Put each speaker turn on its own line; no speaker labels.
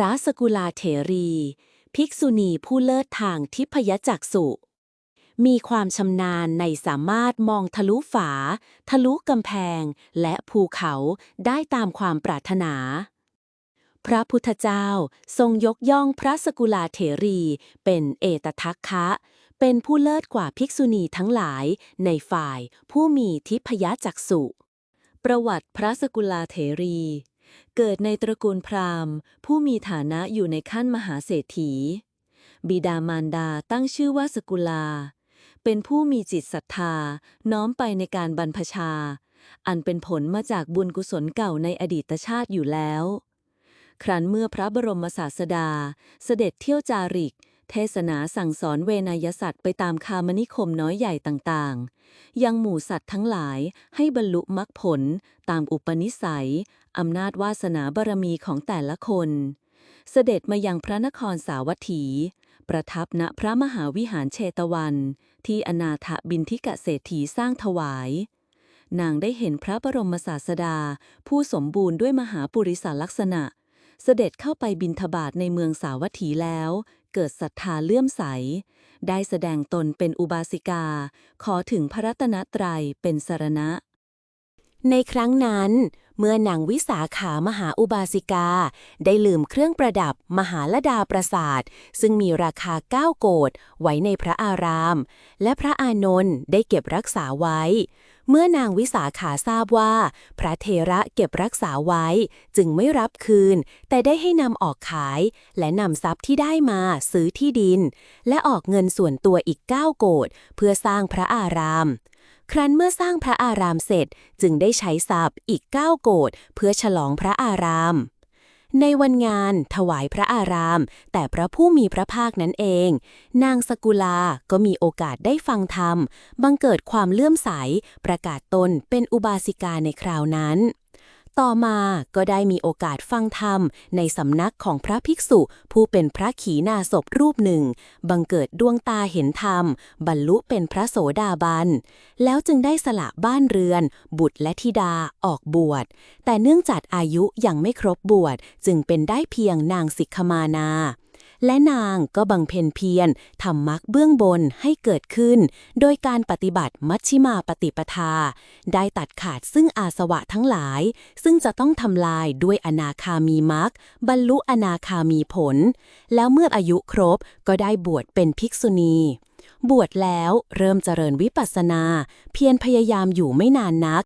ระสกุลาเถรี ภิกษุณีผู้เลิศทางทิพยจักษุ มีความชำนาญในสามารถมองทะลุฝา ทะลุกำแพง และภูเขาได้ตามความปรารถนา พระพุทธเจ้าทรงยกย่องพระสกุลาเถรีเป็นเอตทัคคะ เป็นผู้เลิศกว่าภิกษุณีทั้งหลายในฝ่ายผู้มีทิพยจักษุ ประวัติพระสกุลาเถรี เกิดในตระกูลพราหมณ์ ผู้มีฐานะอยู่ในขั้นมหาเศรษฐี บิดามารดาตั้งชื่อว่าสกุลา เป็นผู้มีจิตศรัทธา น้อมไปในการบรรพชา อันเป็นผลมาจากบุญกุศลเก่าในอดีตชาติอยู่แล้ว ครั้นเมื่อพระบรมศาสดาเสด็จเที่ยวจาริก เทศนาสั่งสอนเวนยสัตว์ไปตามคามนิคมน้อยใหญ่ต่างๆ ยังหมู่สัตว์ทั้งหลายให้บรรลุมรรคผล ตามอุปนิสัย อำนาจวาสนาบารมีของแต่ละคน เสด็จมายังพระนครสาวัตถี ประทับณพระมหาวิหารเชตวัน ที่อนาถบินทิกะเศรษฐีสร้างถวาย นางได้เห็นพระบรมศาสดา ผู้สมบูรณ์ด้วยมหาปุริสลักษณะเสด็จเข้าไปบินทบาทในเมืองสาวัตถีแล้ว เกิดศรัทธาเลื่อมใส ได้แสดงตนเป็นอุบาสิกา ขอถึงพระรัตนตรัยเป็นสารณะ ในครั้งนั้น เมื่อนางวิสาขามหาอุบาสิกา ได้ลืมเครื่องประดับมหาลดาปราสาท ซึ่งมีราคาเก้าโกดไว้ในพระอาราม และพระอานนท์ได้เก็บรักษาไว้ เมื่อนางวิสาขาทราบว่า พระเทระเก็บรักษาไว้ จึงไม่รับคืน แต่ได้ให้นำออกขาย และนำทรัพย์ที่ได้มาซื้อที่ดิน และออกเงินส่วนตัวอีกเก้าโกดเพื่อสร้างพระอาราม ครั้นเมื่อสร้างพระอารามเสร็จจึงได้ใช้ทรัพย์อีกเก้าโกดเพื่อฉลองพระอาราม ในวันงานถวายพระอาราม แต่พระผู้มีพระภาคนั้นเอง นางสกุลา ก็มีโอกาสได้ฟังธรรม บังเกิดความเลื่อมใส ประกาศตนเป็นอุบาสิกาในคราวนั้น ต่อมาก็ได้มีโอกาสฟังธรรม ในสำนักของพระภิกษุ ผู้เป็นพระขีณาสพรูปหนึ่ง บังเกิดดวงตาเห็นธรรม บรรลุเป็นพระโสดาบัน แล้วจึงได้สละบ้านเรือน บุตรและธิดาออกบวช แต่เนื่องจากอายุยังไม่ครบบวช จึงเป็นได้เพียงนางสิกขมานา และนางก็บังเพ็ญเพียรทำมรรคเบื้องบนให้เกิดขึ้น โดยการปฏิบัติมัชชิมาปฏิปทา ได้ตัดขาดซึ่งอาสวะทั้งหลาย ซึ่งจะต้องทำลายด้วยอนาคามีมรรคบรรลุอนาคามีผล แล้วเมื่ออายุครบก็ได้บวชเป็นภิกษุณีบวชแล้วเริ่มเจริญวิปัสสนา เพียรพยายามอยู่ไม่นานนัก